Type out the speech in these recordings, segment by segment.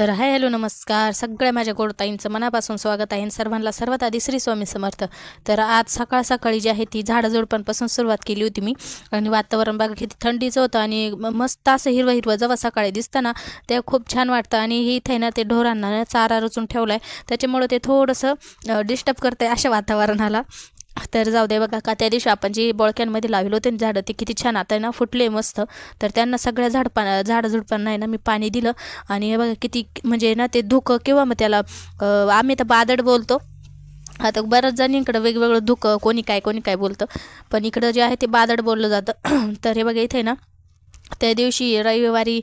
तर hi hello नमस्कार. सगळ्या माझ्या गोडताईंचं मनापासून स्वागत आहे आणि सर्वांना सर्वात आधी श्री स्वामी समर्थ. तर आज सकाळ सकाळी जी आहे ती झाडझुडपांपासून सुरुवात केली होती मी. आणि वातावरण बघा किती थंडीचं होतं आणि मस्त असं हिरवं हिरवं जेव्हा सकाळी दिसतं ना ते खूप छान वाटतं. आणि हे इथे ना ते ढोरांना चारा रचून ठेवला आहे त्याच्यामुळं ते थोडंसं डिस्टर्ब करतं आहे अशा वातावरणाला. तर जाऊ दे बघा का त्या दिवशी आपण जे बोळक्यांमध्ये लावले होते ना झाडं ते किती छान आता आहे ना फुटले मस्त. तर त्यांना सगळ्या झाडपा झाडझुडपांना आहे ना मी पाणी दिलं. आणि हे बघा किती म्हणजे ना ते धुकं किंवा मग त्याला आम्ही तर बादड बोलतो. आता बऱ्याच जणींकडं वेगवेगळं धुकं कोणी काय कोणी काय बोलतं. पण इकडं जे आहे ते बादड बोललं जातं. तर हे बघा इथे ना त्या दिवशी रविवारी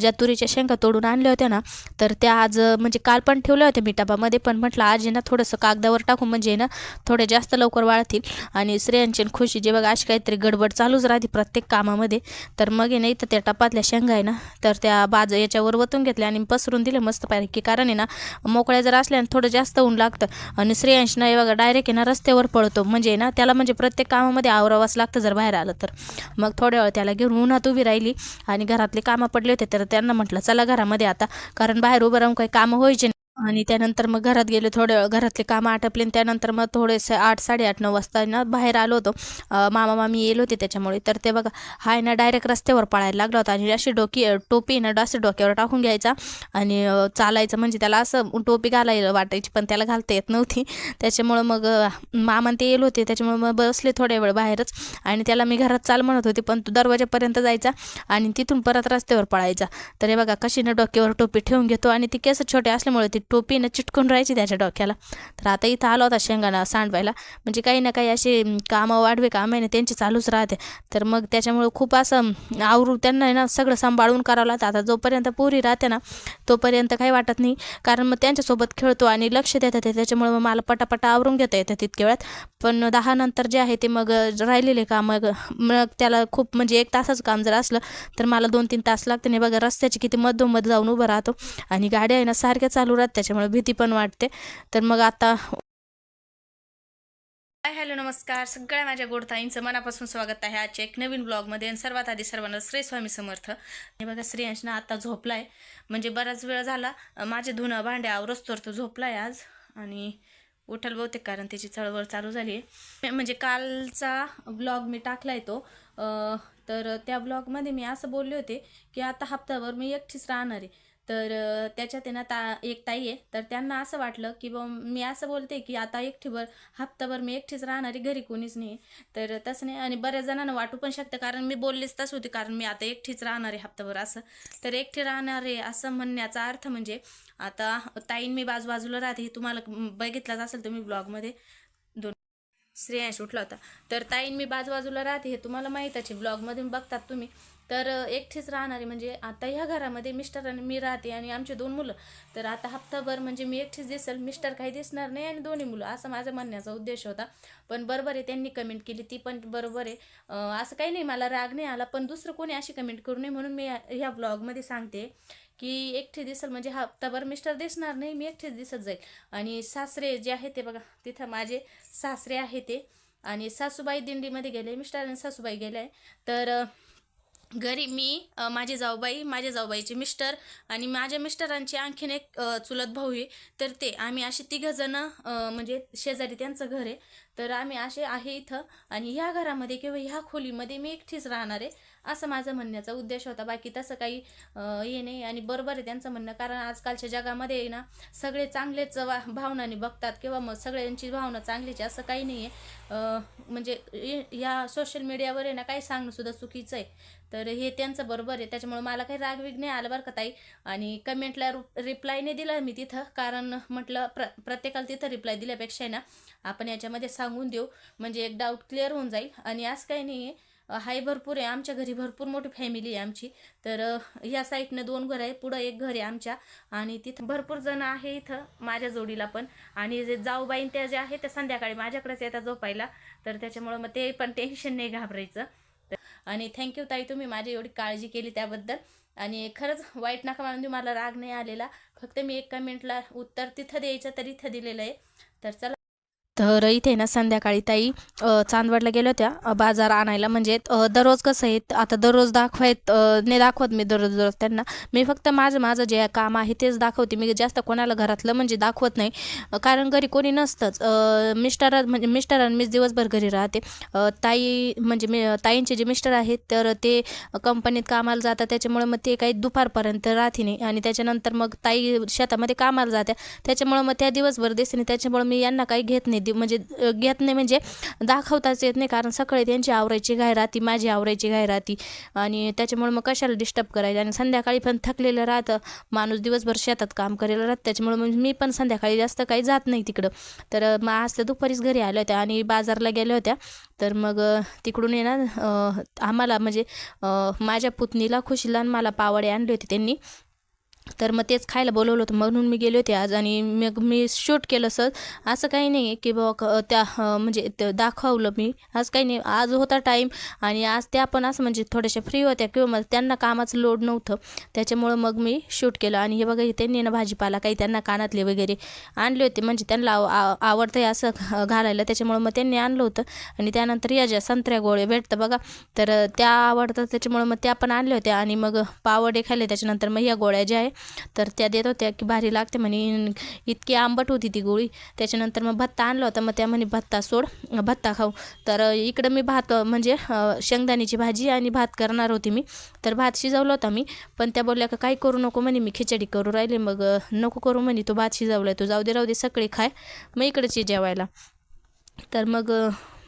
ज्या तुरीच्या शेंगा तोडून आणल्या होत्या ना तर त्या आज म्हणजे काल पण ठेवल्या होत्या मी टबामध्ये पण म्हटलं आज ना थोडंसं कागदावर टाकू म्हणजे आहे ना थोडे जास्त लवकर वाळतील. आणि स्त्रियांची खुशी जे बघा अशी काहीतरी गडबड चालूच राहते प्रत्येक कामामध्ये. तर मग आहे ना इथं त्या टपातल्या शेंगा आहे ना तर त्या बाज याच्यावर वतून घेतल्या आणि पसरून दिले मस्त की कारण आहे ना मोकळ्या जर असल्या थोडं जास्त ऊन लागतं. आणि स्त्रियांशी ना हे बघा डायरेक्ट आहे ना रस्त्यावर पळतो. म्हणजे आहे ना त्याला म्हणजे प्रत्येक कामामध्ये आवरावाच लागतं जर बाहेर आलं तर. मग थोड्या वेळ त्याला घेऊन उन्हात उभी राहील. आणि घरातले कामं पडले होते तर त्यांना म्हटलं चला घरामध्ये आता कारण बाहेर उभं राहून काही कामं व्हायचे नाही. आणि त्यानंतर मग घरात गेले थोडे घरातले कामं आटपले आणि त्यानंतर मग थोडेसे आठ साडेआठ नऊ वाजता ना बाहेर आलो होतो. मामा मामी येलो होते त्याच्यामुळे. तर ते बघा हाय ना डायरेक्ट रस्त्यावर पळायला लागला होता आणि अशी डोकी टोपी ना असं डोक्यावर टाकून घ्यायचा आणि चालायचं म्हणजे त्याला असं टोपी घालायला वाटायची पण त्याला घालता येत नव्हती. त्याच्यामुळं मग मामा ते येलो होते. त्याच्यामुळे मग बसले थोड्या वेळ बाहेरच आणि त्याला मी घरात चाल म्हणत होते पण तो दरवाजापर्यंत जायचा आणि तिथून परत रस्त्यावर पळायचा. तर हे बघा कशीनं डोक्यावर टोपी ठेवून घेतो आणि ती केस छोटे असल्यामुळे ती टोपी ना चिटकून राहायची त्याच्या डोक्याला. तर आता इथं आला होता शेंगाना सांडवायला. म्हणजे काही ना काही असे कामं वाढवे कामं आहे ना त्यांची चालूच राहते. तर मग त्याच्यामुळं खूप असं आवरू त्यांना आहे ना सगळं सांभाळून करावं लागतं. आता जोपर्यंत पुरी राहते ना तोपर्यंत काही वाटत नाही. कारण मग त्यांच्यासोबत खेळतो आणि लक्ष देतात ते. त्याच्यामुळे मग मला पटापटा आवरून घेता येतं तितक्या वेळात. पण दहा नंतर जे आहे ते मग राहिलेले काम मग मग त्याला खूप म्हणजे एक तासाचं काम जर असलं तर मला दोन तीन तास लागते. नाही बघा रस्त्याची किती मधोमध जाऊन उभं राहतो. आणि गाड्या आहे ना सारख्या चालू राहतात. त्याच्यामुळे भीती पण वाटते. तर मग आता हाय हॅलो नमस्कार. सगळ्या माझ्या गोडताईंचं मनापासून स्वागत आहे. आजच्या एक नवीन ब्लॉगमध्ये आणि सर्वात आधी सर्वांना श्री स्वामी समर्थ. हे बघा श्रेयांश ना आता झोपला आहे म्हणजे बराच वेळ झाला. माझे धुणं भांडे आवरस्तोर तो झोपला आहे आज. आणि उठल बहुतेक कारण त्याची चळवळ चालू झाली आहे म्हणजे कालचा ब्लॉग मी टाकला आहे तो तर त्या ब्लॉगमध्ये मी असं बोलले होते की आता हप्त्यावर मी एकटीच राहणार. आहे तर त्याच्यात आहे ना ता एक ताई आहे. तर त्यांना असं वाटलं की बा मी असं बोलते की आता एकटीभर हप्ताभर मी एकटीच राहणारी घरी कोणीच नाही. तर तसं नाही आणि बऱ्याच जणांना वाटू पण शकतं कारण मी बोललीच तसं होती कारण मी आता एकटीच राहणार आहे हप्ताभर असं. तर एकटी राहणार आहे असं म्हणण्याचा अर्थ म्हणजे आता ताईन मी बाजू बाजूला राहते हे तुम्हाला बघितलंच असेल तुम्ही ब्लॉगमध्ये श्रेयांश उठला होता. तर ताईन मी बाजूबाजूला राहते हे तुम्हाला माहीतच आहे ब्लॉगमधून बघतात तुम्ही. तर एकटीच राहणारी म्हणजे आता ह्या घरामध्ये मिस्टर आणि मी राहते आणि आमचे दोन मुलं. तर आता हप्ताभर म्हणजे मी एकटीच दिसेल मिस्टर काही दिसणार नाही आणि दोन्ही मुलं. असं माझा म्हणण्याचा उद्देश होता. पण बरोबर आहे त्यांनी कमेंट केली ती पण बरोबर आहे. असं काही नाही मला राग नाही आला पण दुसरं कोणी अशी कमेंट करू नये म्हणून मी ह्या ब्लॉगमध्ये सांगते. की एकटे दिसेल म्हणजे हप्ताभर मिस्टर दिसणार नाही मी एकटेच दिसत जाईल. आणि सासरे जे आहे ते बघा तिथं माझे सासरे आहे ते. आणि सासूबाई दिंडीमध्ये गेले मिस्टर आणि सासूबाई गेले. तर घरी मी माझे माझी जाऊबाई माझ्या जाऊबाईचे मिस्टर आणि माझ्या मिस्टरांची आणखीन एक चुलत भाऊ आहे. तर ते आम्ही असे तिघंजणं म्हणजे शेजारी त्यांचं घर आहे. तर आम्ही असे आहे इथं. आणि ह्या घरामध्ये किंवा ह्या खोलीमध्ये मी एकटीच राहणार आहे. असं माझं म्हणण्याचा उद्देश होता. बाकी तसं काही हे नाही आणि बरोबर आहे त्यांचं म्हणणं. कारण आजकालच्या जगामध्ये आहे ना सगळे चांगलेच वा भावनाने बघतात किंवा मग सगळ्यांची भावना चांगलीच असं काही नाही आहे. म्हणजे ह्या सोशल मीडियावर आहे ना काही सांगणंसुद्धा चुकीचं आहे. तर हे त्यांचं बरोबर आहे. त्याच्यामुळे मला काही रागविग नाही आलं बरं का ताई. आणि कमेंटला रिप्लाय नाही दिला मी तिथं. कारण म्हटलं प्र प्रत्येकाला तिथं रिप्लाय दिल्यापेक्षा आहे ना आपण याच्यामध्ये सांगून देऊ. म्हणजे एक डाऊट क्लिअर होऊन जाईल. आणि असं काही नाही आहे. हाय भरपूर आहे. आमच्या घरी भरपूर मोठी फॅमिली आहे आमची. तर ह्या साईडनं दोन घर आहे पुढं एक घर आहे आमच्या. आणि तिथं भरपूर जण आहे इथं माझ्या जोडीला पण. आणि जे जाऊबाईन त्या ज्या आहे त्या संध्याकाळी माझ्याकडेच येतात झोपायला. तर त्याच्यामुळं मग ते पण टेन्शन नाही घाबरायचं. तर- आणि थँक्यू ताई तुम्ही माझी एवढी काळजी केली त्याबद्दल. आणि खरंच वाईट नका म्हणून मला राग नाही आलेला. फक्त मी एक कमेंटला उत्तर तिथं द्यायचं तर इथं दिलेलं आहे. तर चला. तर इथे ना संध्याकाळी ताई चांदवडला गेल्या होत्या बाजार आणायला. म्हणजे दररोज कसं आहे आता दररोज दाखवायत नाही दाखवत मी दररोज दररोज त्यांना. मी फक्त माझं माझं जे काम आहे तेच दाखवते. मी जास्त कोणाला घरातलं म्हणजे दाखवत नाही. कारण घरी कोणी नसतंच. अ, मिस्टर म्हणजे मिस्टर मीच दिवसभर घरी राहते. ताई म्हणजे मी ताईंचे जे मिस्टर आहेत तर ते कंपनीत कामाला जातात. त्याच्यामुळे मग ते काही दुपारपर्यंत राहते नाही. आणि त्याच्यानंतर मग ताई शेतामध्ये कामाला जात्या. त्याच्यामुळं मग त्या दिवसभर दिसते नाही. त्याच्यामुळं मी यांना काही घेत नाही. दि- म्हणजे घेत नाही म्हणजे दाखवताच येत नाही कारण सकाळी त्यांची आवरायची घाय राहती माझी आवरायची घाय राहती आणि त्याच्यामुळे मग कशाला डिस्टर्ब करायचं? आणि संध्याकाळी पण थकलेलं राहतं माणूस दिवसभर शेतात काम करायला राहतं त्याच्यामुळे मग मी पण संध्याकाळी जास्त काही जात नाही तिकडं. तर मग आज तर दुपारीच घरी आल्या होत्या आणि बाजारला गेल्या होत्या. तर मग तिकडून ये ना आम्हाला म्हणजे माझ्या पुतणीला खुशीला आणि मला पावडे आणले होते त्यांनी. तर मग तेच खायला बोलवलं होतं. म्हणून मी गेले होते आज आणि मग मी शूट केलं सर असं काही नाही आहे की बाबा क- त्या म्हणजे ते दाखवलं मी. आज काही नाही. आज होता टाईम आणि आज त्या पण असं म्हणजे थोड्याशा फ्री होत्या किंवा मग त्यांना कामाचं लोड नव्हतं. त्याच्यामुळं मग मी शूट केलं आणि हे बघा त्यांनी ना भाजीपाला काही त्यांना कानातले वगैरे आणले होते. म्हणजे त्यांना आव- आवडतं आहे असं घालायला. त्याच्यामुळं मग त्यांनी आणलं होतं. आणि त्यानंतर या ज्या संत्र्या गोळे भेटतं बघा तर त्या आवडतात. त्याच्यामुळं मग त्या पण आणल्या होत्या आणि मग पावडे खाल्ले. त्याच्यानंतर मग ह्या गोळ्या ज्या आहे तर त्या देत होत्या की भारी लागते म्हणे. इतकी आंबट होती ती गोळी. त्याच्यानंतर मग भत्ता आणला होता. मग त्या म्हणे भत्ता सोड भत्ता खाऊ. तर इकडं मी भात म्हणजे शेंगदाण्याची भाजी आणि भात करणार होती मी. तर भात शिजवला होता मी. पण त्या बोलल्या का काही करू नको म्हणे मी खिचडी करू राहिले. मग नको करू म्हणे तो भात शिजवलाय. तो जाऊ दे राहू दे सगळे खाय. मग इकडंच ये जेवायला. तर मग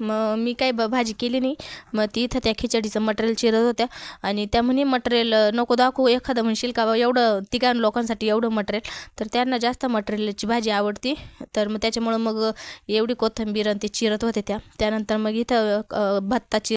मग मी काय ब भाजी केली नाही. मग ती इथं त्या खिचडीचं मटेरियल चिरत होत्या. आणि त्या म्हणे मटेरियल नको दाखवू. एखादं म्हणशील का बा एवढं तिघां लोकांसाठी एवढं मटेरियल. तर त्यांना जास्त मटेरियलची भाजी आवडती. तर मग त्याच्यामुळं मग एवढी कोथिंबीर आणि ते चिरत होते त्या. त्यानंतर मग इथं भत्ताची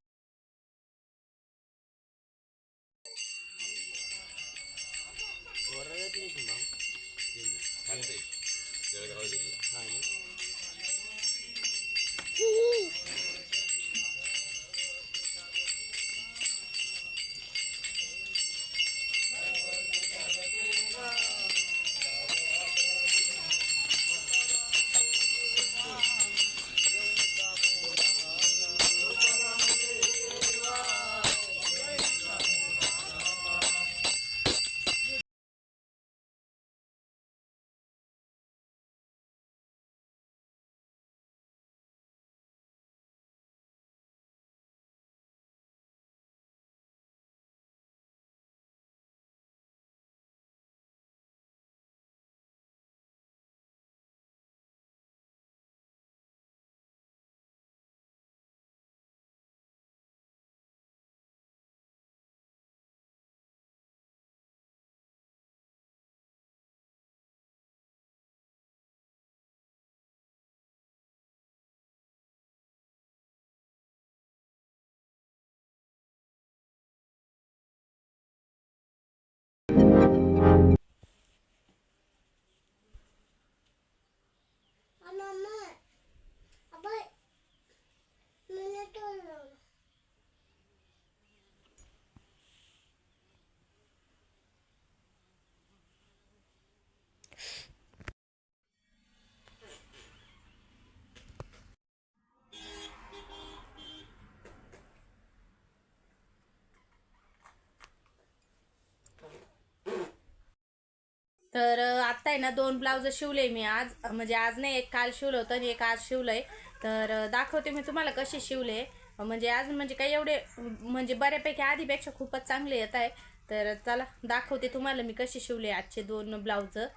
तर आत्ता आहे ना दोन ब्लाउज शिवले मी आज. म्हणजे आज नाही एक काल शिवलं होतं आणि एक आज शिवलंय. तर दाखवते मी तुम्हाला कसे शिवले. म्हणजे अजून म्हणजे काही एवढे म्हणजे बऱ्यापैकी आधीपेक्षा खूपच चांगले येत आहे. तर चला दाखवते तुम्हाला मी कसे शिवले आजचे दोन ब्लाऊज तर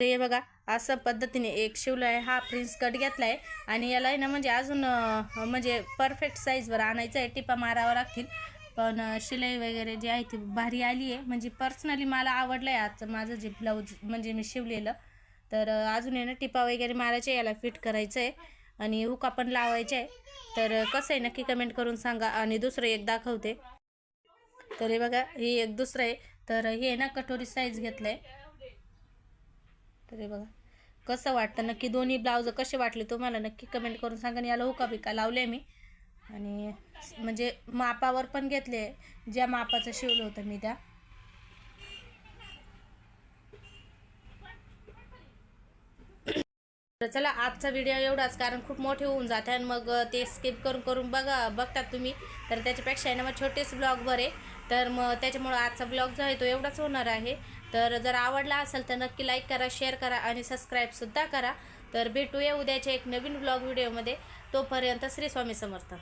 हे बघा असं पद्धतीने एक शिवलं आहे हा प्रिन्स कट घेतला आहे आणि याला आहे ना म्हणजे अजून म्हणजे परफेक्ट साईजवर आणायचं आहे टिपा मारावं लागतील. पण शिलाई वगैरे जी आहे ती भारी आली आहे. म्हणजे पर्सनली मला आवडलं आहे आजचं माझं जे ब्लाऊज म्हणजे मी शिवलेलं. तर अजून आहे ना टिपा वगैरे मारायचे याला फिट करायचं आहे आणि हुका पण लावायचे आहे तर कसं आहे नक्की कमेंट करून सांगा. आणि दुसरं एक दाखवते. तर हे बघा हे एक दुसरं आहे. तर हे आहे ना कटोरी साईज घेतलं आहे तर हे बघा कसं वाटतं? नक्की दोन्ही ब्लाऊज कसे वाटले तुम्हाला नक्की कमेंट करून सांगा. आणि याला हुका बिका लावले मी. आणि म्हणजे मापावर पण घेतले. ज्या मापाचं शिवलं होतं मी त्या. तर चला आजचा व्हिडिओ एवढाच कारण खूप मोठे होऊन जाते आणि मग ते स्किप करून करून बघा बघतात तुम्ही. तर त्याच्यापेक्षा आहे ना मग छोटेच ब्लॉग बरे. तर मग त्याच्यामुळं आजचा ब्लॉग जो आहे तो एवढाच होणार आहे. तर जर आवडला असेल तर नक्की लाईक करा शेअर करा आणि सबस्क्राईबसुद्धा करा. तर भेटूया उद्याच्या एक नवीन ब्लॉग व्हिडिओमध्ये तोपर्यंत श्री स्वामी समर्थ.